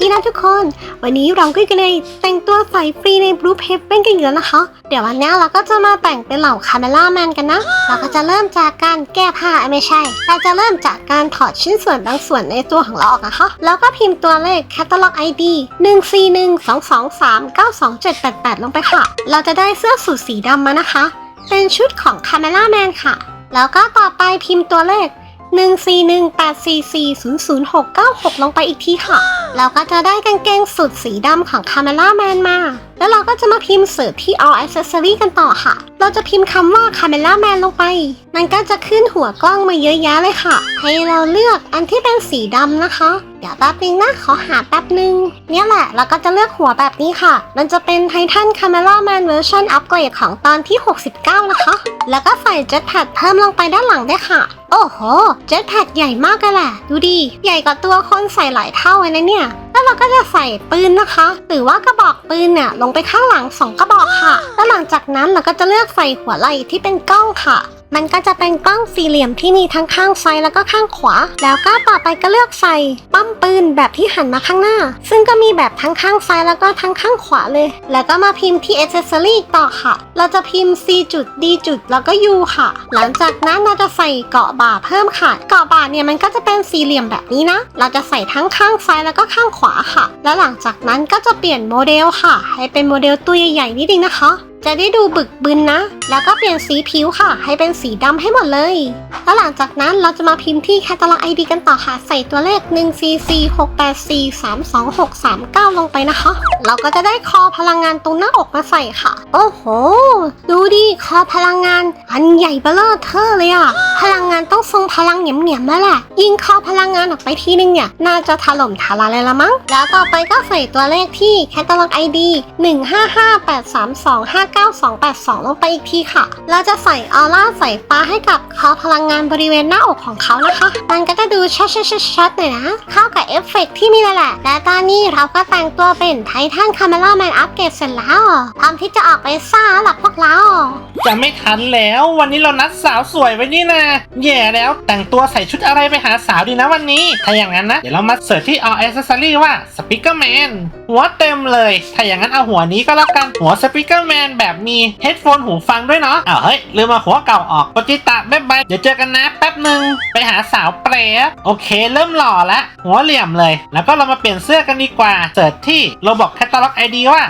ดีนะทุกคน วันนี้เราก็กันเลยแต่งตัวใส่ฟรีในบลูเพปเป็นกันอีกแล้วนะคะ เดี๋ยววันนี้เราก็จะมาแต่งเป็นเหล่าคาเมล่าแมนกันนะ เราก็จะเริ่มจากการแก้ผ้าไม่ใช่ เราจะเริ่มจากการถอดชิ้นส่วนบางส่วนในตัวของเราออกนะคะ แล้วก็พิมพ์ตัวเลข Catalog ID 1 4 1 2 2 3 9 2 7 8 8 ลงไปค่ะ เราจะได้เสื้อสูทสีดำมานะคะ เป็นชุดของคาเมล่าแมนค่ะ แล้วก็ต่อไปพิมพ์ตัวเลข 14184400696 ลงไปอีกทีค่ะ เราก็จะได้กางเกงสุดสีดำของ Camera Man มา แล้วเราก็จะมาพิมพ์เสิร์ชที่ All Accessory กันต่อค่ะ เราจะพิมพ์คำว่า Camera Man ลงไป มันก็จะขึ้นหัวกล้องมาเยอะแยะเลยค่ะ ให้เราเลือกอันที่เป็นสีดำนะคะ เดี๋ยวแป๊บนึงนะขอหาแป๊บนึง เนี่ยแหละ เราก็จะเลือกหัวแบบนี้ค่ะ มันจะเป็น Titan Camera Man Version Upgrade ของตอนที่ 69 นะคะ แล้วก็ใส่ Jetpack เพิ่มลงไปด้านหลังด้วยค่ะ โอ้โห Jetpack ใหญ่มากเลยแหละ ดูดิ ใหญ่กว่าตัวคนใส่หลายเท่าเลยนะเนี่ย แล้วเราก็จะใส่ปืนนะคะ หรือว่ากระบอกปืนเนี่ยลงไปข้างหลังสองกระบอกค่ะ แล้วหลังจากนั้นเราก็จะเลือกใส่หัวไหล่ที่เป็นกล้องค่ะมันก็จะเป็นกล้องสี่เหลี่ยมที่มีทั้งข้างซ้ายแล้วก็ข้างขวา แล้วก็ต่อไปก็เลือกใส่ปั้มปืนแบบที่หันมาข้างหน้า ซึ่งก็มีแบบทั้งข้างซ้ายแล้วก็ทั้งข้างขวาเลย แล้วก็มาพิมพ์ที่ accessory ต่อค่ะ เราจะพิมพ์ C จุด D จุดแล้วก็ U ค่ะ หลังจากนั้นเราจะใส่เกาะบ่าเพิ่มค่ะ เกาะบ่าเนี่ยมันก็จะเป็นสี่เหลี่ยมแบบนี้นะ เราจะใส่ทั้งข้างซ้ายแล้วก็ข้างขวาค่ะ แล้วหลังจากนั้นก็จะเปลี่ยนโมเดลค่ะ ให้เป็นโมเดลตัวใหญ่ๆนิดนึงนะคะจะได้ดูบึกบึนนะ แล้วก็เปลี่ยนสีผิวค่ะ ให้เป็นสีดำให้หมดเลย แล้วหลังจากนั้นเราจะมาพิมพ์ที่ Catalog ID กันต่อค่ะ ใส่ตัวเลข1 4 4 6 8 4 3 2 6 3 9 ลงไปนะคะ เราก็จะได้คอพลังงานตรงหน้าอกมาใส่ค่ะ โอ้โห ดูดิ คอพลังงาน อันใหญ่เบ้อเร่อเธอเลยอะพลังงานต้องทรงพลังเหนียมๆแล้วแหละ ยิงคอพลังงานออกไปทีนึงเนี่ย น่าจะถล่มทลายเลยละมั้ง แล้วต่อไปก็ใส่ตัวเลขที่ Catalog ID 9282 ลงไปอีกทีค่ะ เราจะใส่ออร่าใส่ฟ้าให้กับคอพลังงานบริเวณหน้าอกของเขานะคะ มันก็จะดูชัดๆๆหน่อยนะ เข้ากับเอฟเฟกต์ที่มีนั่นแหละ และตอนนี้เราก็แต่งตัวเป็นไททันคาเมล่าแมนอัปเกรดเสร็จแล้วพร้อมที่จะออกไปซ่าแล้วล่ะพวกเรา จะไม่ทันแล้ววันนี้เรานัดสาวสวยไว้นี่นะแย่แล้วแต่งตัวใส่ชุดอะไรไปหาสาวดีนะวันนี้ ถ้าอย่างนั้นนะ เดี๋ยวเรามาเสิร์ชที่ All Accessory ว่า Speaker Man หัวเต็มเลย ถ้าอย่างนั้นเอาหัวนี้ก็แล้วกันหัว Speaker Man แบบมีเฮดโฟนหูฟังด้วยเนาะอ้าวเฮ้ยลืมมาหัวเก่าออกปจิตะบ๊ายบายเดี๋ยวเจอกันนะแป๊บหนึ่งไปหาสาวเปรย์โอเค เริ่มหล่อละหัวเหลี่ยมเลย แล้วก็เรามาเปลี่ยนเสื้อกันดีกว่าเสิร์ชที่เราบอก Catalog ID ว่า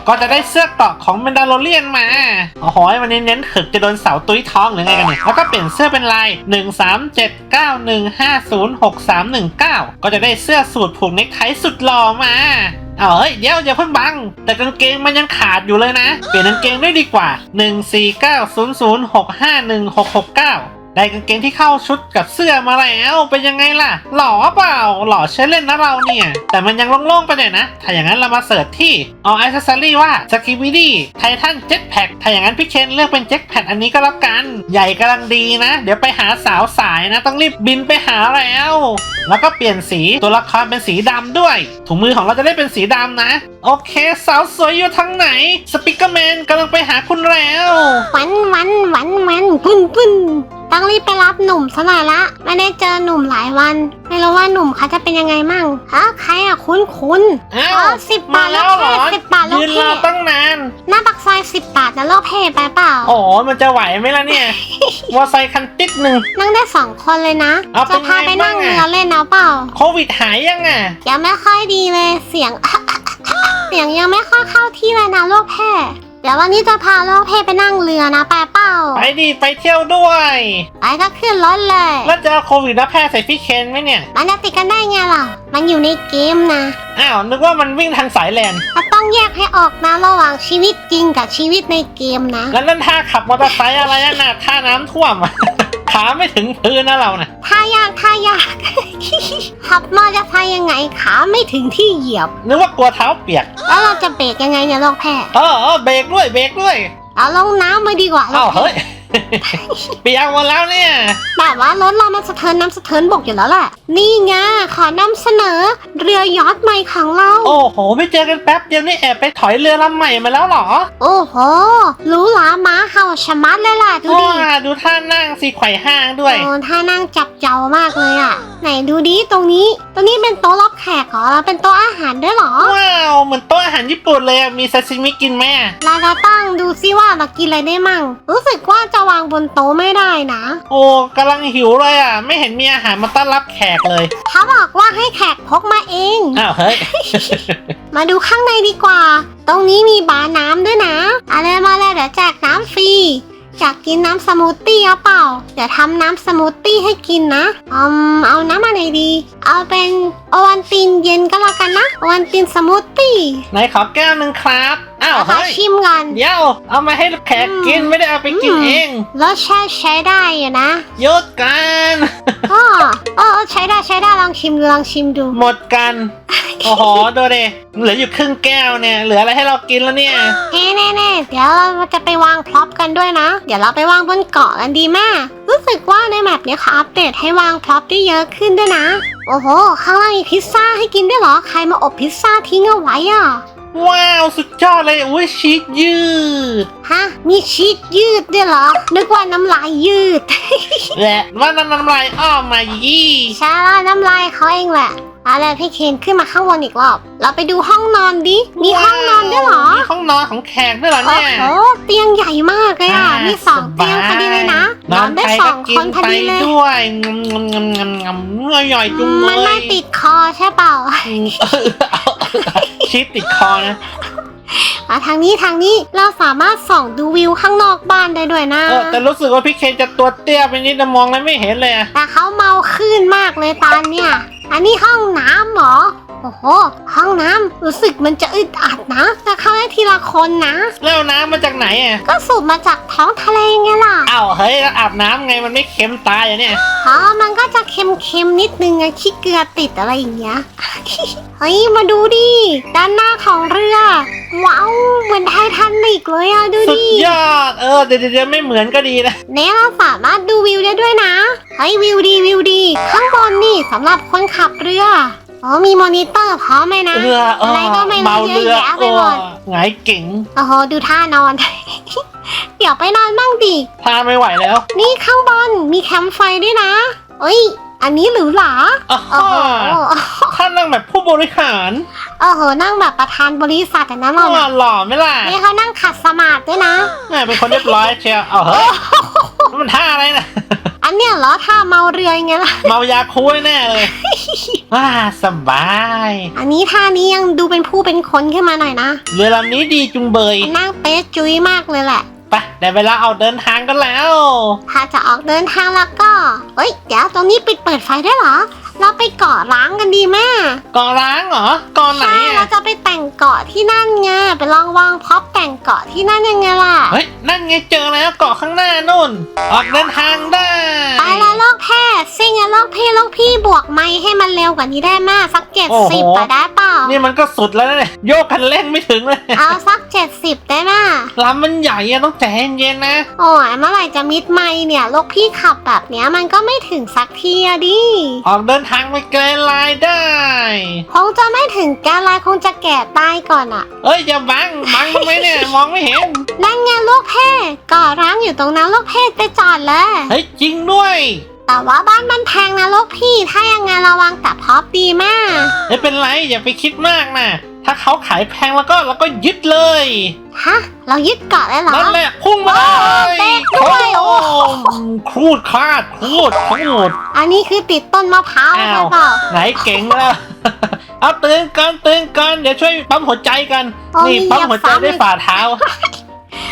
14137004642 ก็จะได้เสื้อเกาะของเมนดาโลเลียนมาโอ้โหวันนี้เน้นถึกจะโดนเสาตุ้ยท้องหรือไงกันเนี่ยแล้วก็เปลี่ยนเสื้อเป็นลาย 13791506319 ก็จะได้เสื้อสูทผูกเนไทสุดหล่อมา เอาเฮ้ยเดี๋ยวอย่าเพิ่งบัง แต่กางเกงมันยังขาดอยู่เลยนะ เปลี่ยนกางเกงด้วยดีกว่า 14900651669 ได้กางเกงที่เข้าชุดกับเสื้อมาแล้วเป็นยังไงล่ะ หล่อเปล่า หล่อใช้เล่นนะเราเนี่ย แต่มันยังโล่งๆไปหน่อยนะ ถ้าอย่างนั้นเรามาเสิร์ชที่ All Accessory ว่า s k i b i d y Titan Jetpack ถ้าอย่างนั้นพี่เคนเลือกเป็น Jetpack อันนี้ก็แล้วกัน ใหญ่กำลังดีนะ เดี๋ยวไปหาสาวสายนะ ต้องรีบบินไปหาแล้ว แล้วก็เปลี่ยนสีตัวละครเป็นสีดำด้วย ถุงมือของเราจะได้เป็นสีดำนะ โอเค สาวสวยอยู่ทางไหน สปิกเกอร์แมนกำลังไปหาคุณแล้ววันวันวันวันปุ่นปุ่นต้องรีบไปรับหนุ่มซะหน่อยละ ไม่ได้เจอหนุ่มหลายวัน ไม่รู้ว่าหนุ่มเขาจะเป็นยังไงมั่งฮะใครอะคุ้นคุ้นอ้าอ๋วอ10บาทแล้วเหรอแล้วแค่10บาทแล้วยืนรอแค่ตั้งนาน หน้าปักซอยสิบบาทนะโลกเพไปเปล่า โอ้โหมันจะไหวไหมล่ะเนี่ย มอไซค์คันติดหนึ่ง นั่งได้สองคนเลยนะ เอาเป็จะนพาไปไงบ้านั่งงอะ เรือเล่นเอาเปล่าโควิดหายยังอะ ยังไม่ค่อยดีเลยเสียงเสียงยังไม่ค่อยเข้าที่เลยนะโลกแพร่เดี๋ยววันนี้จะพาโลกแพร่ไปนั่งเรือนะไปเปล่าไปดีไปเที่ยวด้วยไปก็ขึ้นรถเลย แล้วจะเอาโควิดแล้วแพร่ใส่พี่เคนไหมเนี่ย มันจะติดกันได้ไงล่ะ มันอยู่ในเกมนะ อ้าวนึกว่ามันวิ่งทางสายแลนเราต้องแยกให้ออกนะระหว่างชีวิตจริงกับชีวิตในเกมนะ แล้วนั่นท่าขับมอเตอร์ไซค์อะไรอะน่ะท่าน้ำท่วมอะ ขาไม่ถึงพื้นนะเราน่ะท่ายากท่ายากขับมอเตอร์ไซค์ยังไงขาไม่ถึงที่เหยียบ นึกว่ากลัวเท้าเปียก แล้วเราจะเบรกยังไงเนี่ยโลกแพร่เออเออเบรกด้วยเบรกด้วย เอาลงน้ำไปดีกว่าโลอ้าวกแพร่เฮ้ย เปียกหมดแล้วเนี่ย แบบว่ารถเรามันสะเทินน้ำสะเทินบกอยู่แล้วแหละ นี่ไงขอนำเสนอเรือยอทใหม่ของเรา โอ้โห ไม่เจอกันแป๊บเดียวนี่แอบไปถอยเรือลำใหม่มาแล้วเหรอ โอ้โหหรู้หลาม้าเห่าชะมัดเลยล่ะดูดิว้าดูท่านั่งสิไขว่ห้างด้วย โอ้ท่านั่งจับเจ้ามากเลยอะ ไหนดูดิตรงนี้ ตรงนี้เป็นโต๊ะรับแขกเหรอเราเป็นโต๊ะอาหารด้วยเหรอ ว้าวเหมือนโต๊ะอาหารญี่ปุ่นเลยอะมีซาซิมิกินไหมอะเราจะตั้งดูซิว่าเรากินอะไรได้มั่ง รู้สึกว่าจะวางบนโต๊ะไม่ได้นะ โอ้กำลังหิวเลยอะไม่เห็นมีอาหารมาต้อนรับแขกเลยเขาบอกว่าให้แขกพกมาเอง อ้าวเฮ้ย มาดูข้างในดีกว่า ตรงนี้มีบาร์น้ำด้วยนะอะไรมาเลยเดี๋ยวแจกน้ำฟรี อยากกินน้ำสมูทตี้เอาเปล่า เดี๋ยวทำน้ำสมูทตี้ให้กินนะอืมเอาน้ำอะไรดี เอาเป็นโอวันตินเย็นก็แล้วกันนะ โอวันตินสมูทตี้ไหนขอแก้วหนึ่งครับ อ้าวแล้วก็เฮ้ยชิมกัน เดี๋ยวเอามาให้แขกกินอืมไม่ได้เอาไปกินอืมเองรสชาติใช้ได้อยู่นะหยุดกันอ๋อเออเออใช้ได้ใช้ได้ลองชิมดูลองชิมดู หมดกัน โอ้โหดูดิเหลืออยู่ครึ่งแก้วเนี่ยเหลืออะไรให้เรากินแล้วเนี่ยเน่เน่เน่เดี๋ยวเราจะไปวางพร็อพกันด้วยนะ เดี๋ยวเราไปวางบนเกาะกันดีมากรู้สึกว่าในแมปเนี้ยเขาอัปเดตให้วางพร็อพได้เยอะขึ้นด้วยนะ โอ้โห ข้างล่างมีพิซซ่าให้กินด้วยเหรอ ใครมาอบพิซซ่าทิ้งเอาไว้อะ ว้าว สุดยอดเลยอุ้ยชีสยืดฮะ มีชีสยืดด้วยเหรอ นึกว่าน้ำลายยืด และว่าน้ำน้ำลายอ้อมมายี่ใช่แล้วน้ำลายเขาเองแหละเอาล่ะพี่เคนขึ้นมาข้างบนอีกรอบ เราไปดูห้องนอนดิ มีห้องนอนด้วยเหรอ มีห้องนอนของแขกด้วยเหรอโอ้เนี่ยโหเตียงใหญ่มากเลยอะ มีสองเตียงพอดีเลยนะ นอนได้ไปสก็องกิคนพอไปดีเลยด้วยงำงำงำงำงำเมื่อย่อยจุงเลมันไม่ยติดคอใช่เปล่าอืมเออ ชีสติดคอนะ อะทางนี้ทางนี้เราสามารถส่องดูวิวข้างนอกบ้านได้ด้วยนะ เออแต่รู้สึกว่าพี่เคนจะตัวเตี้ยไปนิดนะมองแล้วไม่เห็นเลยอะแต่เขาเมาขึ้นมากเลยตอนเนี้ยอันนี้ห้องน้ำเหรอ โอ้โห ห้องน้ำรู้สึกมันจะอึดอัดนะแต่เข้าได้ทีละคนนะ แล้วน้ำมาจากไหนอะก็สูบมาจากท้องทะเลไงล่ะอ้าวเฮ้ยแล้วอาบน้ำไงมันไม่เค็มตายอะเนี่ย อ๋อมันก็จะเค็มๆนิดนึงอะขี้เกลือติดอะไรอย่างเงี้ย เฮ้ยมาดูดิ ด้านหน้าของเรือ ว้าวเหมือนไททานิกเลยอะดูสุดดิ ยอด เออเดี๋ยวเดี๋ยวเดี๋ยวไม่เหมือนก็ดีนะ เนี่ยเราสามารถดูวิวได้ด้วยนะ เฮ้ยวิวดีวิวดี ข้างบนนี่สำหรับคนขับเรือ อ๋อมีมอนิเตอร์พร้อมไหมนะเรือเออะไรอก็ไม่เมารู้เยเรืออะแยะไปโอ้หมดหงายเก่งโอ้โหดูท่านอน เดี๋ยวไปนอนบ้างดิ พาไม่ไหวแล้วนี่ข้างบนมีแคมป์ไฟด้วยนะเอ้ย อันนี้หรือหลาอ้าโอ้โหท่านนั่งแบบผู้บริหารโอ้โหนั่งแบบประธานบริษัทแต่นั้นเราหล่อนะหล่อไหมล่ะนี่เขานั่งขัดสมาธิด้วยนะ แม่เป็นคนเรียบร้อยเชียวเอาเฮ้ยมันท่าอะไรนะอัน เนี้ยเหรอท่าเมาเรือยังไงล่ะ เมายาคูแน่เลย ว้าสบาย อันนี้ท่านี้ยังดูเป็นผู้เป็นคนขึ้นมาหน่อยนะเรือลำนี้ดีจุงเบยนั่งเป๊ะจุ้ยมากเลยแหละ ไปได้เวลาเอาเดินทางกันแล้ว ถ้าจะออกเดินทางแล้วก็ เอ้ย เดี๋ยวตรงนี้ปิดเปิดไฟได้วยเหรอ เราไปเกาะล้างกันดีแม่เกาะร้างเหรอเกาะไหนใช่เราอะจะไปแต่งเกาะที่นั่นไงไปลองวางพร็อพแต่งเกาะที่นั่นยังไงล่ะ เฮ้ยนั่นไงเจอแล้วเกาะข้างหน้านู่น ออกเดินทางได้ไปแล้วโลกแพทย์ซิ่งอะโลกพี่โลกพี่บวกไม่ให้มันเร็วกว่านี้ได้มากสักเจ็ดสิบได้เปล่า นี่มันก็สุดแล้วนะเนี่ยโยกคันเร่งไม่ถึงเลยเอาสักเจ็ดสิบได้ไหมลำมันใหญ่อะต้องใจเย็นๆนะ โอ้ยเมื่อไหร่จะมิดไม่เนี่ยโลกพี่ขับแบบเนี้ยมันก็ไม่ถึงสักทีอะดิ ออกเดินทางไปไกลลายได้ คงจะไม่ถึงแกลายคงจะแก่ตายก่อนอะเอ้ยอย่าบังบังทำไมเนี่ย มองไม่เห็น นั่นไงโลกเพศก่อร้างอยู่ตรงนั้นโลกเพศไปจอดเลย เฮ้ยจริงด้วย แต่ว่าบ้านมันแพงนะโลกพี่ ถ้ายังไงระวังแต่พร็อพดีมาก ไม่เป็นไรอย่าไปคิดมากนะ ถ้าเขาขายแพงแล้วก็เราก็ยึดเลยฮะ เรายึดเกาะเลยเหรอ นั่นแหละพุ่งมาเลยเบรกด้วยโอ้โอ้ครูดคลาดครูดทั้งหมดอันนี้คือติดต้นมะพร้าวอ้าใช่วเปล่าไหนเก่งแล้วเอาตื่นกันตื่นกันเดี๋ยวช่วยปั๊มหัวใจกันโอ้ยนี่ปั๊มหัวใจเหยียบซ้ำด้วยฝ่าเท้า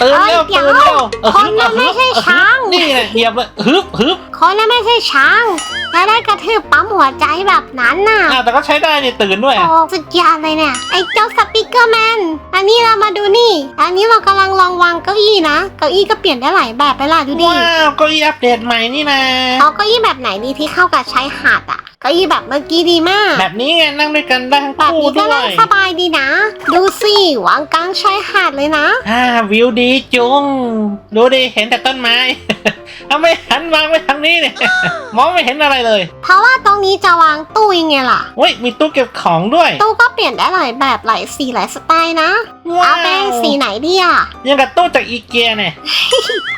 ตื่นเร็วเอ้ยเดี๋ยวตื่นเร็วคนเราไม่ใช่ช้างนี่แหละเหยียบเลยฮึบฮึบ คคนนะไม่ใช่ช้างและได้กระทืบปั๊มหัวใจแบบนั้นน่ะอ้าวแต่ก็ใช้ได้นี่ตื่นด้วยโอ้สุดยอดเลยเนี่ย ไอ้เจ้าสปิเกอร์แมน อันนี้เรามาดูนี่ อันนี้เรากำลังลองวางเก้าอี้นะ เก้าอี้ก็เปลี่ยนได้หลายแบบไปล่ะดูดิว้าวเก็อีอัปเดตใหม่นี่นะ เอาเก้าอี้แบบไหนดีที่เข้ากับชายหาดอะ เก้าอี้แบบเมื่อกี้ดีมาก แบบนี้ไงนั่งด้วยกันได้ทั้งแบบคู่นี้ก็ด้วนั่งยสบายดีนะ ดูสิวางกลางชายหาดเลยนะ อ่าวิวดีจุง ดูดิเห็นแต่ต้นไม้ ทำไมหันวางไว้ทางนี้เนี่ยมองไม่เห็นอะไรเลย เพราะว่าตรงนี้จะวางตู้ยังไงล่ะ เฮ้ย มีตู้เก็บของด้วย ตู้ก็เปลี่ยนได้หลายแบบหลายสีหลายสไตล์นะ ว้าเอาเป็นสีไหนดีอะ ยังกับตู้จากอีเกียเนี่ย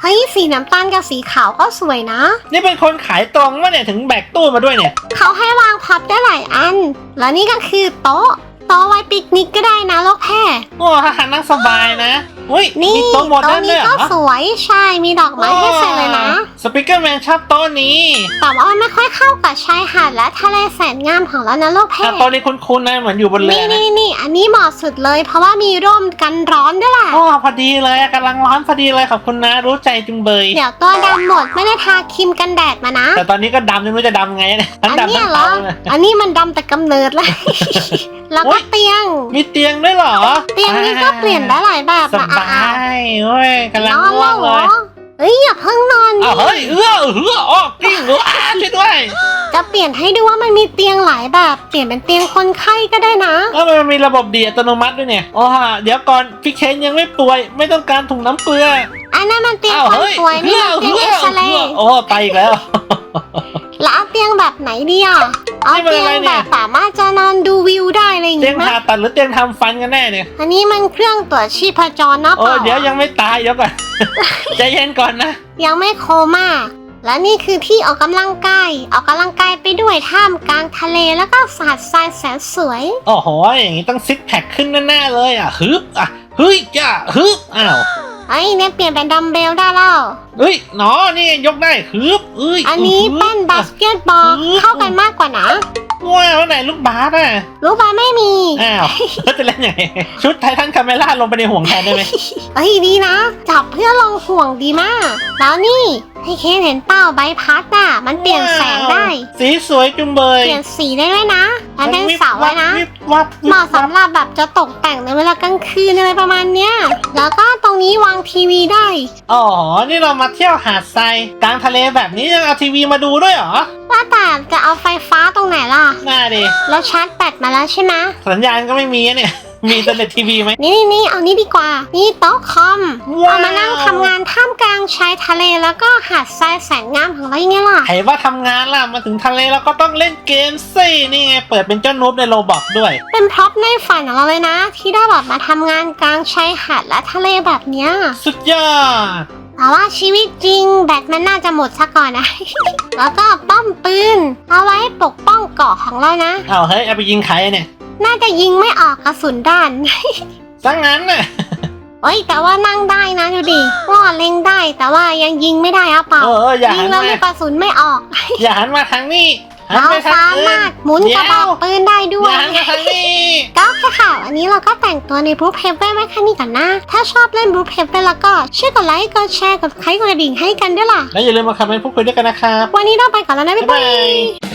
เฮ้ย สีน้ำตาลกับสีขาวก็สวยนะ นี่เป็นคนขายตรงวะเนี่ยถึงแบกตู้มาด้วยเนี่ย เขาให้วางพับได้หลายอัน แล้วนี่ก็คือโต๊ะ โต๊ะไว้ปิกนิกก็ได้นะโลกแพร่โอ้ถ้าหันนั่งสบายนะ เฮ้ยนี่มีโต๊ะโมเดิโต๊ะร์นด้นี้วยเหรก็อสวยใช่มีดอกไม้ให้ใส่เลยนะ สปิเกอร์แมนชอบโต๊ะนี้แต่ว่ามันไม่ค่อยเข้ากับชายหาดและทะเลแสนงามของเรานะโลกแพร่อะโต๊ะนี้คุ้นๆนะเหมือนอยู่บนเรืนี่อนะนี่นี่อันนี้เหมาะสุดเลย เพราะว่ามีร่มกันร้อนด้วยแหละโอ้พอดีเลยอะกำลังร้อนพอดีเลยขอบคุณนะรู้ใจจุงเบย เดี๋ยวตัวดำหมดไม่ได้ทาครีมกันแดดมานะ แต่ตอนนี้ก็ดำจนไม่รู้จะดำไงเนี่ยทั้งอันดำเนี้ทั้ยงเหรอ เตาเลย อันนี้มันดำแต่กำเนิดเลย แล้วโอ๊ก็ย เตียง มีเตียงด้วยเหรอเตียงนี้ก็เปลี่ยนได้หลายแบบสนะบาอะยเว้ยกำลังนอนง่วแล้งวเหเลรอยเอ้ยอย่าเพิ่งนอนอ้าวดิเฮ้ยเอื้อเอื้อออกกิ้งว้าช่วยด้วยจะเปลี่ยนให้ดูว่ามันมีเตียงหลายแบบ เปลี่ยนเป็นเตียงคนไข้ก็ได้นะแล้วมันมีระบบดีอัตโนมัติด้วยเนี่ยโอ้ฮะเดี๋ยวก่อนพี่เคนยังไม่ป่วย ไม่ต้องการถุงน้ำเกลืออันนั้นมันเตียงอ้าวคนเฮ้ยป่วยนี่มันเตียงเอ็กซเรย์โอ้ไปอีกแล้ว แล้วเอาเตียงแบบไหนดีอะเอานี่มันเตียอะงไรเนี่ยแบบสามารถจะนอนดูวิวได้อะไรอย่างเตียงี้งไหมผ่าตัดหรือเตียงทำฟันกันแน่เนี่ย อันนี้มันเครื่องตรวจชีพจรนะเปโอ้ล่าเดี๋ยวยังไม่ตายเดี๋ยวก่อน ใจเย็นก่อนนะ ยังไม่โคม่าและนี่คือที่ออกกำลังกายออกกำลังกายไปด้วยท่ามกลางทะเลแล้วก็สาดทรายแสนสวย โอ้โห อย่างนี้ต้องซิกแพคขึ้นแน่ๆเลยอะฮึบอะเฮ้ยจ้าฮึบอ้าว ไอ้ยเนี่ยเปลี่ยนเป็นดัมเบลได้แล้ว เฮ้ยหนอนี่ยกได้ฮึบเอ้ยอันนี้ฮึบแป้นบาสเกตบอลฮึบเข้ากันมากกว่านะ ว้าวไหนลูกบาสอะ รู้ป่ะไม่มี อ้าวแล้วจะเล่นยังไงชุดไททันคาเมล่าลงไปในห่วงแทนได้ไหมเอ้ยดีนะ จับเพื่อลงห่วงดีมาก แล้วนี่ให้เคนเห็นเป้าใบพัดน่ะ มันเปลี่ยนแสงได้ สีสวยจุงเบย เปลี่ยนสีได้ด้วยนะมันเป็นเสาไว้นะวิบวับวิเหบมาะวับสำหรับแบบจะตกแต่งในเวลากลางคืนอะไรประมาณเนี้ย แล้วก็ตรงนี้วางทีวีได้ อ๋อ นี่เรามาเที่ยวหาดทรายกลางทะเลแบบนี้ยังเอาทีวีมาดูด้วยเหรอ ว่าแต่จะเอาไฟฟ้าตรงไหนล่ะน่าดิแล้วชาร์จแบตมาแล้วใช่ไหมสัญญาณก็ไม่มีอะเนี่ย มีแต่เน็ตทีวีไหม นี่นี่นี่เอานี้ดีกว่า นี่โต๊ะคอม ว้าว เอามานั่งทำงานท่ามกลางชายทะเลแล้วก็หาดทรายแสนงามของเราอย่างเงี้ยล่ะใครว่าทำงานล่ะ มาถึงทะเลแล้วก็ต้องเล่นเกมสินี่ไง เปิดเป็นเจ้านูบในโรบอกด้วย เป็นพร็อพในฝันของเราเลยนะ ที่ได้แบบมาทำงานกลางชายหาดและทะเลแบบเนี้ย สุดยอด แต่ว่าชีวิตจริงแบตมันน่าจะหมดซะก่อนนะ แล้วก็ป้อมปืน เอาไว้ปกป้องเกาะของเรานะ เอาเฮ้ยเอาไปยิงใครเนี่ยน่าจะยิงไม่ออกกระสุนด้านซังงั้นน่ะเฮ้ยแต่ว่านั่งได้นะดูดิว่าเล็งได้แต่ว่ายังยิงไม่ได้อะเปล่าเออเอออย่ายิหังนแล้วมามีกระสุนไม่ออก อย่าหันมาทางนี้หัน เราไปทางสาอื่นมารถหมุนกระบอกปืนได้ด้อวยย่าหันมาทางนี้ก็แค่ข่าวอันนี้เราก็แต่งตัวในบรูเพเปไว้แค่นี้ก่อนนะ ถ้าชอบเล่นบรูเพเปแล้วก็ช่วยกดไลค์กดแชร์กดไลค์กดกระดิ่งให้กันด้วยล่ะ แล้วอย่าลืมมาคอมเมนต์พูดคุยด้วยกันนะครับ วันนี้เราไปก่อนแล้วนะบ๊ายบ๊ายบาบายย